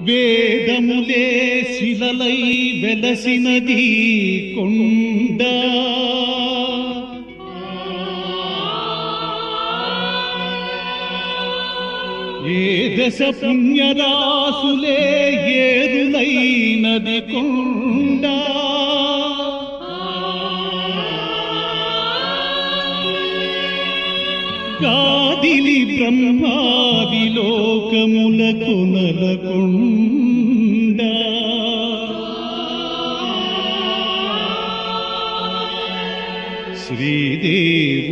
వేదములే శిలలై వెలసినది కొండ. ఏ దశ పుణ్యరాసులే ఏరులైనది కొండ. గాదిలి బ్రహ్మాది లోకముల కొనలకుండ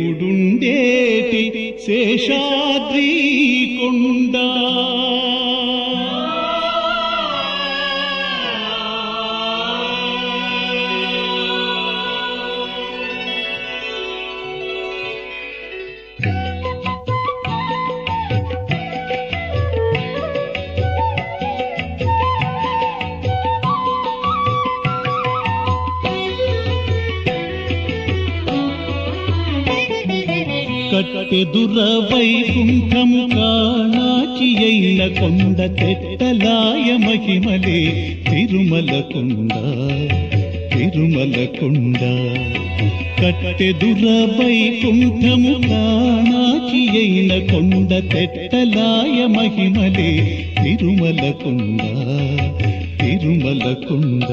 శ్రీదేవుడుండేటి శేషాద్రి కొండా. కట్టెదుర వైకుంఠము కాణాచి అయిన కొండ తెట్టలాయ మహిమలే తిరుమల కొండ తిరుమల కొండ కట్టెదుర వైకుంఠము కాణాచి అయిన కొండ తెట్టలాయ మహిమలే తిరుమల కొండ తిరుమల కొండ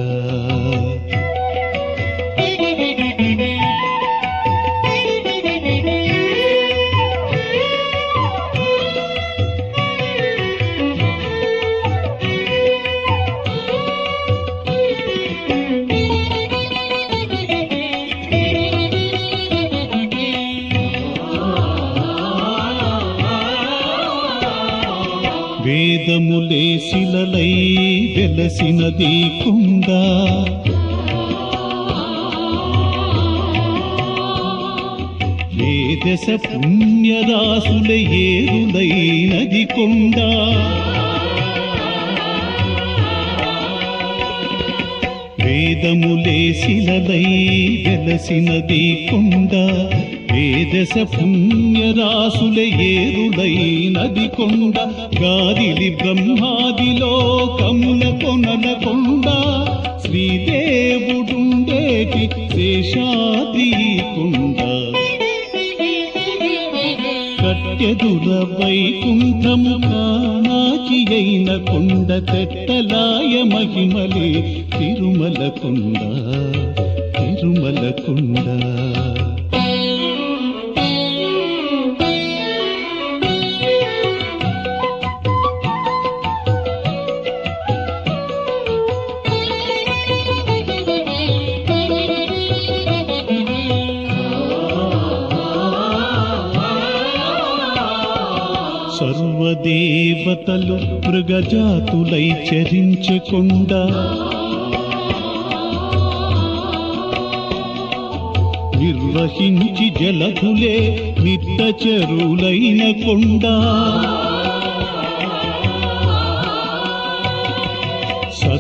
వేదములే శిలలై వెలసినది కుంద. కుండ వేదస పుణ్యరాసుల ఏరులైనది కొండ వేదములే శిలలై వెలసినది కొండ వేదస పుణ్యరాసుల ఏరులై నది కొండ గాదిలి బ్రహ్మాది లోకముల కొనల కొండ. శ్రీదేవుడుండేటి శేషాది కొండ కట్టెదుర వైకుంఠము కానాకి అయిన కొండ తెట్టలాయ మహిమలే తిరుమల కొండ తిరుమల కొండ సర్వదేవతలు మృగజాతులై చరించకుండా నిర్వహించి జలధులే నిత్త చెరువులైన కొండా.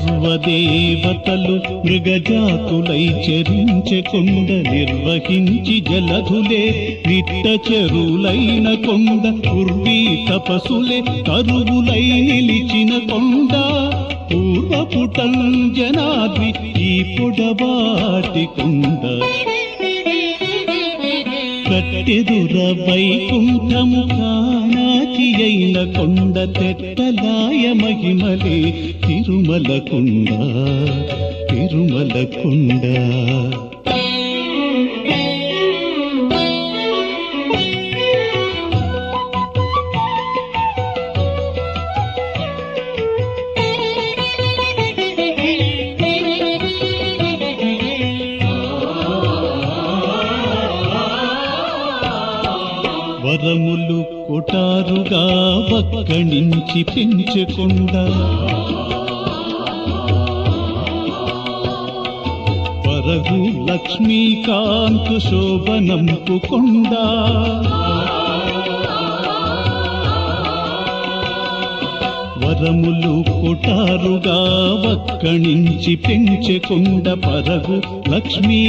సర్వదేవతలు మృగజాతులై చరించకొండ నిర్వహించి జలధులే నిట్ట చెరువులైన కొండ పూర్వీ తపసులే కరువులై నిలిచిన కొండ. పూర్వపుటంజనాద్రి ఈ పొడవాటి కొండ. కట్టెదుర వైకుంఠము అయిన కొండ తెట్టదాయ మహిమలే తిరుమల కొండ తిరుమల కొండ వరములు కొటారుగా వక్కణించి పెంచకుండా. వరగు లక్ష్మీకాంతు శోభనంపు కొండా. వరములు కొటారుగా వక్కణించి పెంచకుండా. పరగు లక్ష్మీ